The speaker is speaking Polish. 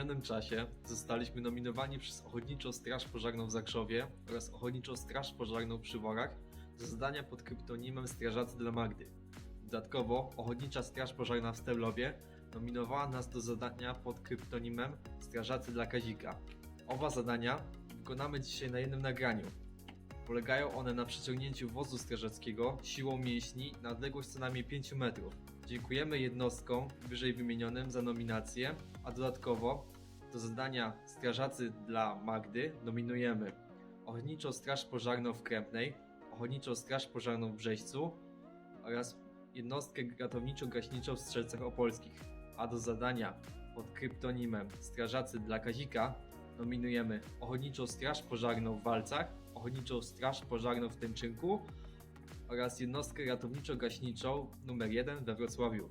samym czasie zostaliśmy nominowani przez Ochotniczą Straż Pożarną w Zakrzowie oraz Ochotniczą Straż Pożarną przy Worach do zadania pod kryptonimem Strażacy dla Magdy. Dodatkowo Ochotnicza Straż Pożarna w Steblowie nominowała nas do zadania pod kryptonimem Strażacy dla Kazika. Oba zadania wykonamy dzisiaj na jednym nagraniu. Polegają one na przeciągnięciu wozu strażackiego siłą mięśni na odległość co najmniej 5 metrów. Dziękujemy jednostkom wyżej wymienionym za nominację, a dodatkowo do zadania Strażacy dla Magdy nominujemy Ochotniczą Straż Pożarną w Krępnej, Ochotniczą Straż Pożarną w Brzeźcu oraz jednostkę ratowniczo-gaśniczą w Strzelcach Opolskich. A do zadania pod kryptonimem Strażacy dla Kazika nominujemy Ochotniczą Straż Pożarną w Walcach, Ochotniczą Straż Pożarną w Tęczynku oraz jednostkę ratowniczo-gaśniczą numer 1 we Wrocławiu.